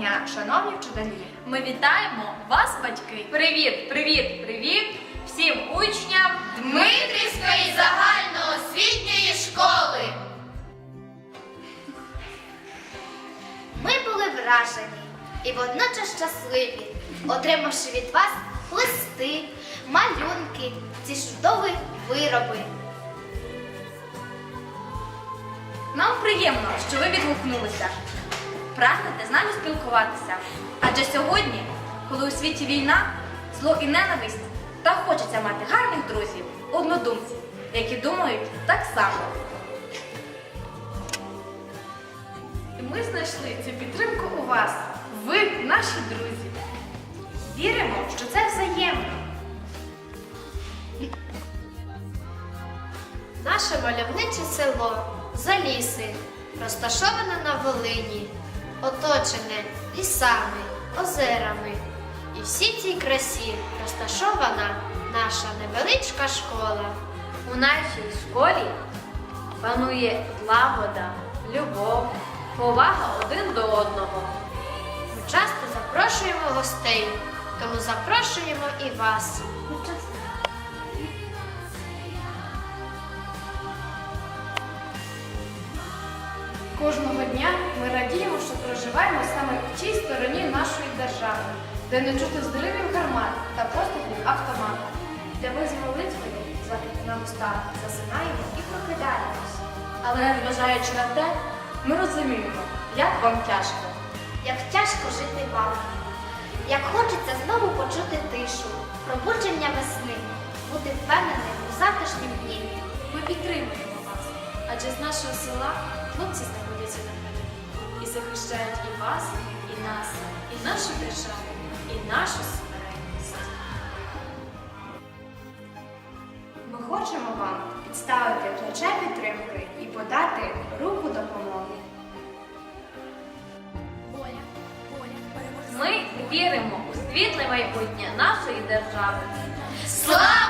дня, шановні вчителі! Ми вітаємо вас, батьки! Привіт, привіт, привіт всім учням Дмитрівської загальноосвітньої школи. Ми були вражені і водночас щасливі, отримавши від вас листи, малюнки, ці чудові вироби. Нам приємно, що ви відгукнулися. Прагнете з нами спілкуватися. Адже сьогодні, коли у світі війна, зло і ненависть, та хочеться мати гарних друзів, однодумців, які думають так само. І ми знайшли цю підтримку у вас. Ви наші друзі. Віримо, що це взаємно. Наше мальовниче село Заліси, розташоване на Волині, оточене лісами, озерами. І всій цій красі розташована наша невеличка школа. У нашій школі панує злагода, любов, повага один до одного. Ми часто запрошуємо гостей, тому запрошуємо і вас. Кожного дня ми радіємо, що проживаємо саме в тій стороні нашої держави, де не чути взривів гармат та пострілів автомата, де ми з молитвою, на уста, засинаємо і прокидаємось. Але незважаючи на те, ми розуміємо, як вам тяжко. Як тяжко жити вам, як хочеться знову почути тишу, пробудження весни, бути впевненим у завтрашнім дні. Ми підтримуємо вас, адже з нашого села хлопці знаходяться на передовій і захищають і вас, і нас, і нашу державу, і нашу суверенність. Ми хочемо вам підставити плече підтримки і подати руку допомоги. Ми віримо у світле майбутнє нашої держави. Слава